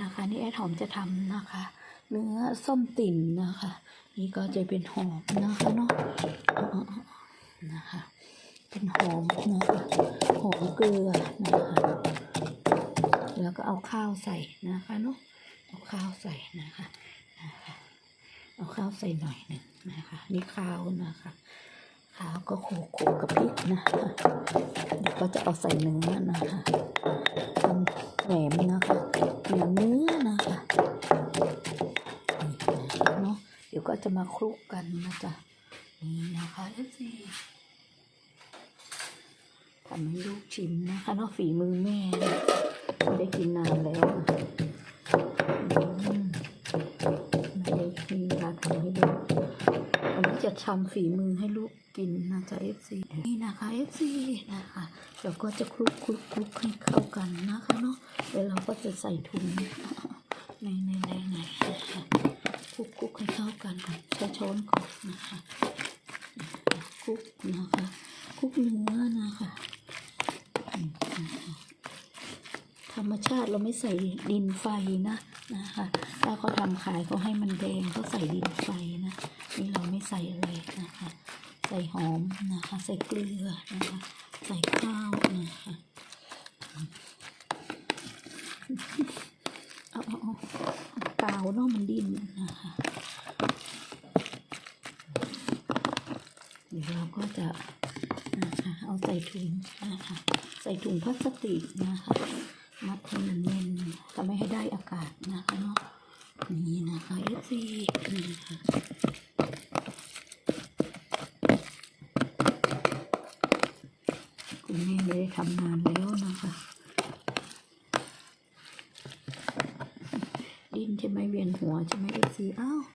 นะคะนี่แอดหอมจะทำนะคะ เนื้อส้มติ่มนะคะ นี่ก็จะเป็นหอมนะคะเนาะนะคะ เป็นหอมนะคะหอมเกลือนะคะ แล้วก็เอาข้าวใส่นะคะเนาะเอาข้าวใส่นะคะนะคะเอาข้าวใส่หน่อยหนึ่งนะคะ นี่ข้าวนะคะข้าวก็โขลกกกับพริกนะคะเดี๋ยวก็จะเอาใส่เนื้อนะคะ ยวก็จะมาคลุกกันนะจ๊ะนี่นะคะเอฟซีทำให้ลูกชิมนะคะเนาะฝีมือแม่ไม่ได้กินนานแล้วมไม่ได้มีเวลาทำให้ลูกวันนี้จะทำฝีมือให้ลูกกินนะจ๊ะ FC นี่นะคะ FC นะคะเราก็จะคลุกคลุกคลุกให้เข้ากันนะคะเนาะแล้วเราก็จะใส่ถุงในในในในนะคะค ลุกคลุกให้เข้ากันก่อนใช้ช้อนก่อนนะคะคลุกนะคะคลุกเนื้อนะคะอืมนะคะธรรมชาติเราไม่ใส่ดินไฟนะนะคะถ้าเขาทำขายเขาให้มันแดงเขาใส่ดินไฟนะนี่เราไม่ใส่อะไรนะคะ ใส่หอมนะคะ ใส่เกลือนะคะ ใส่ข้าวนะคะเอาเอาเอากาวเนาะมันดิ้นนะคะ เดี๋ยวเรา ก็จะนะคะเอาใส่ถุงนะคะใส่ถุงพลาสติกนะคะมัดให้มันแน่นทำให้ได้อากาศนะคะเนาะนี่นะคะเอฟซีนี่ค่ะคุณแม่ไม่ได้ทำงานแล้วนะคะ ดิ้นใช่ไหมเวียนหัวใช่ไหมเอฟซีอ้าว